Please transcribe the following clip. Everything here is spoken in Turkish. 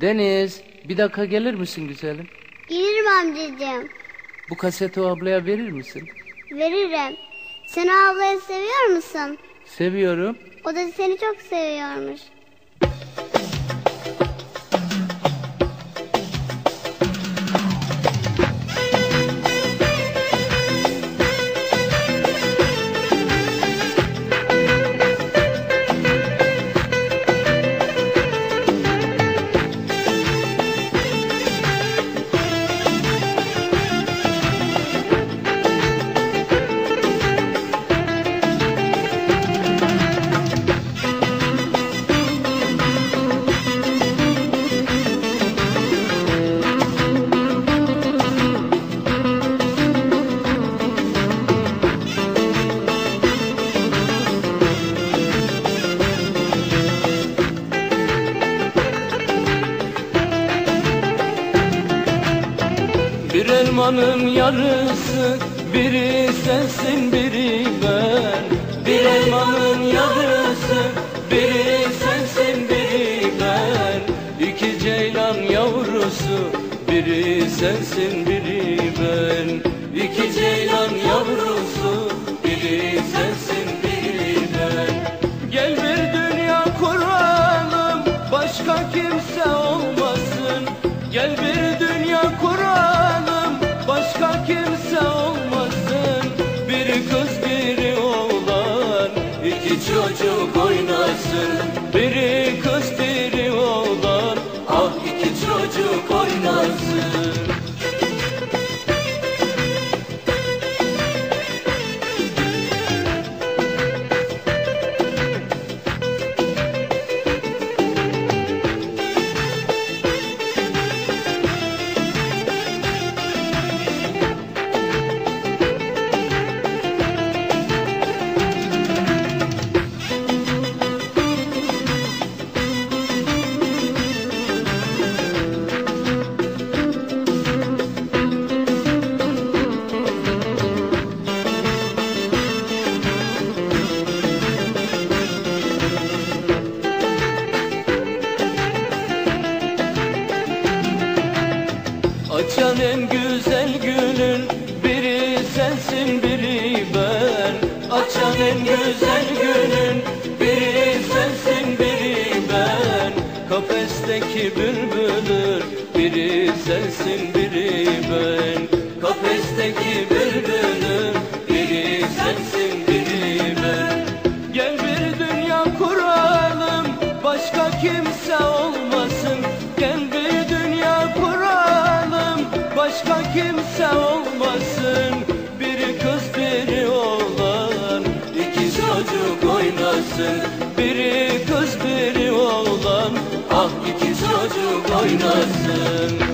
Deniz, bir dakika gelir misin güzelim? Gelirim amcacığım. Bu kaseti o ablaya verir misin? Veririm. Sen o ablayı seviyor musun? Seviyorum. O da seni çok seviyormuş. Bir elmanın yarısı, biri sensin biri ben. Bir elmanın yarısı, biri sensin biri ben. İki ceylan yavrusu, biri sensin biri ben. İki ceylan yavrusu, biri sensin biri ben. Gel bir dünya kuralım, başka kimse çocuk oynasın. Biri Açan en güzel gülün biri sensin biri ben. Açan en güzel gülün biri sensin biri ben. Kafesteki bülbülün biri sensin biri ben çocuk oynasın. Biri kız biri oğlan. Ah iki çocuk oynasın